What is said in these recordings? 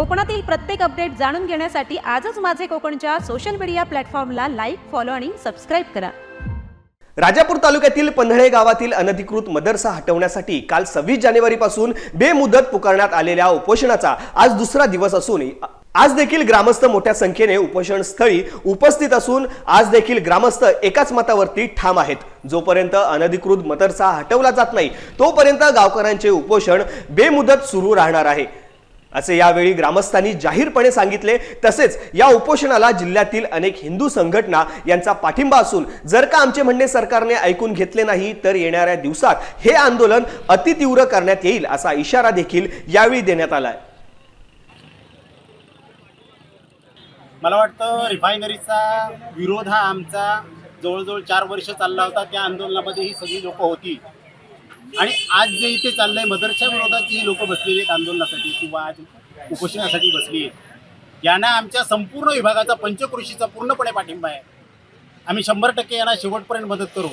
कोकणातील प्रत्येक अपडेट जाणून घेण्यासाठी आजच माझे कोकणच्या सोशल मीडिया प्लॅटफॉर्मला लाईक फॉलो आणि सबस्क्राईब करा. राजापूर तालुक्यातील पंधळे गावातील अनधिकृत मदरसा हटवण्यासाठी काल सव्वीस जानेवारीपासून बेमुदत पुकारण्यात आलेल्या उपोषणाचा आज दुसरा दिवस असून आज देखील ग्रामस्थ मोठ्या संख्येने उपोषण स्थळी उपस्थित असून आज देखील ग्रामस्थ एकाच मतावरती ठाम आहेत. जोपर्यंत अनधिकृत मदरसा हटवला जात नाही तोपर्यंत गावकऱ्यांचे उपोषण बेमुदत सुरू राहणार आहे. असे यावेळी ग्रामस्थांनी जाहीरपणे सांगितले. तसेच या उपोषणाला जिल्ह्यातील अनेक हिंदू संघटना यांचा पाठिंबा असून जर का आमचे म्हणणे सरकारने ऐकून घेतले नाही तर येणाऱ्या दिवसात हे आंदोलन अतितीव्र करण्यात येईल असा इशारा देखील यावेळी देण्यात आलाय. मला वाटतं रिफायनरीचा विरोध हा आमचा जवळजवळ चार वर्ष चालला होता. त्या आंदोलनामध्ये ही सगळी लोक होती. आणि आज जे इथे चाललंय मदरच्या विरोधात जी लोक बसलेली आहेत आंदोलनासाठी किंवा आज उपोषणासाठी बसली आहेत यांना आमच्या संपूर्ण विभागाचा पंचकृषीचा पूर्णपणे पाठिंबा आहे. आम्ही शंभर टक्के यांना शेवटपर्यंत मदत करू.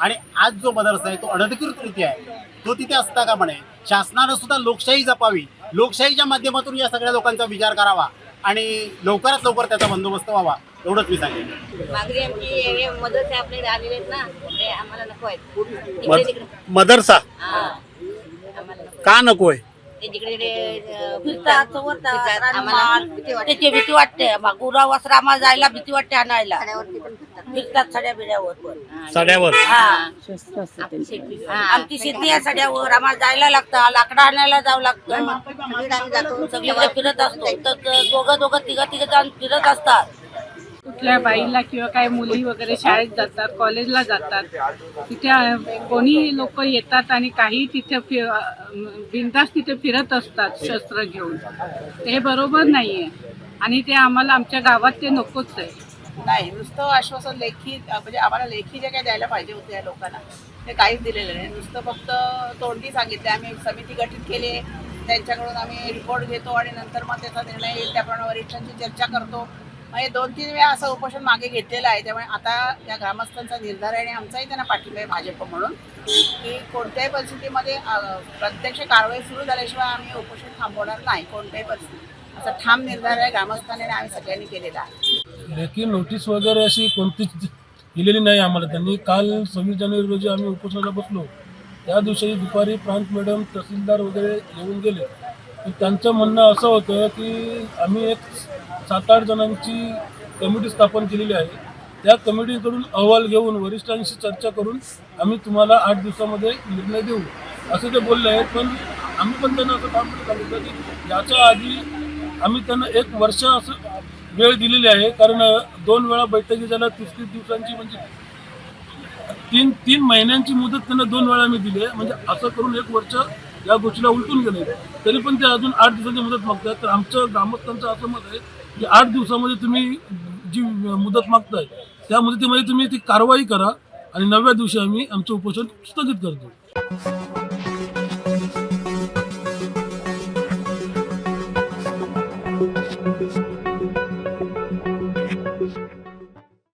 आणि आज जो मदरसा आहे तो अनधिकृतरित्या आहे. तो तिथे असता का म्हणे शासनानं सुद्धा लोकशाही जपावी. लोकशाहीच्या माध्यमातून या सगळ्या लोकांचा विचार करावा. आणि लवकरात लवकर त्याचा बंदोबस्त व्हावा. एवढंच मी सांगेन. मागणी आमची आलेले आहेत ना ते आम्हाला नको आहेत. मदरसा? हा. आम्हाला का नको आहे? ते जिकडे फिरतात फिरतात. आम्हाला भीती वाटते. त्याची भीती वाटते. गुरा वस्त्रामा जायला भीती वाटते आणायला. साड्यावरती पण फिरतात. फिरतात सड्या बिड्यावर पण. हा, साड्यावर? हा. आपली शेती. हा, आमची शेती आहे सड्यावर. आम्हाला जायला लागतं. लाकडं आणायला जावं लागतं. सगळीकडे आम्ही जातो. सगळीकडे फिरत असतो. तर दोघं दोघं तिघं तिघं जाऊन फिरत असतात. कुठल्या बाईला किंवा काय मुली वगैरे शाळेत जातात कॉलेजला जातात तिथे कोणी लोक येतात आणि काही तिथे फि बिंदास तिथे फिरत असतात शस्त्र घेऊन. ते हे बरोबर आहे आणि ते आम्हाला आमच्या गावात ते नकोच आहे. नाही नुसतं आश्वासन लेखी म्हणजे आम्हाला लेखी जे काही द्यायला पाहिजे होते या लोकांना ते काहीच दिलेलं नाही. नुसतं फक्त तोंडी सांगितले आम्ही समिती गठीत केली त्यांच्याकडून आम्ही रिपोर्ट घेतो आणि नंतर मग त्याचा निर्णय येईल त्याप्रमाणे वरिष्ठांची चर्चा करतो. म्हणजे दोन तीन वेळा असं उपोषण मागे घेतलेलं आहे. त्यामुळे आता या ग्रामस्थांचा निर्धार आहे आणि आमचाही त्यांना पाठिंबा आहे भाजप म्हणून की कोणत्याही परिस्थितीमध्ये प्रत्यक्ष कारवाई सुरू झाल्याशिवाय आम्ही उपोषण थांबवणार नाही कोणत्याही परिस्थितीत. असा ठाम निर्धार आहे ग्रामस्थांनी आणि आम्ही सगळ्यांनी केलेला आहे. लेखी नोटीस वगैरे अशी कोणतीच दिलेली नाही आम्हाला. त्यांनी काल सव्वीस जानेवारी रोजी आम्ही उपोषणाला बसलो. त्या दिवशी दुपारी प्रांत मॅडम तहसीलदार वगैरे येऊन गेले. त्यांचं म्हणणं असं होतं की आम्ही एक सात आठ जणांची कमिटी स्थापन केलेली आहे. त्या कमिटीकडून अहवाल घेऊन वरिष्ठांशी चर्चा करून आम्ही तुम्हाला आठ दिवसामध्ये निर्णय देऊ. असं ते बोलले आहेत पण आम्ही पण त्यांना असं काम सांगितलं की याच्या आधी आम्ही त्यांना एक वर्ष असं वेळ दिलेली आहे. कारण दोन वेळा बैठकी झाल्या तीस तीस दिवसांची म्हणजे तीन तीन महिन्यांची मुदत त्यांना दोन वेळा आम्ही दिली आहे. म्हणजे असं करून एक वर्ष या गोष्टीला उलटून गेले. तरी पण ते अजून आठ दिवसांची मुदत मागतात तर आमचं ग्रामस्थांचं असं मत आहे की आठ दिवसामध्ये तुम्ही जी मुदत मागताय त्या मुदतीमध्ये तुम्ही ती कारवाई करा आणि नवव्या दिवशी आम्ही आमचं उपोषण स्थगित करतो.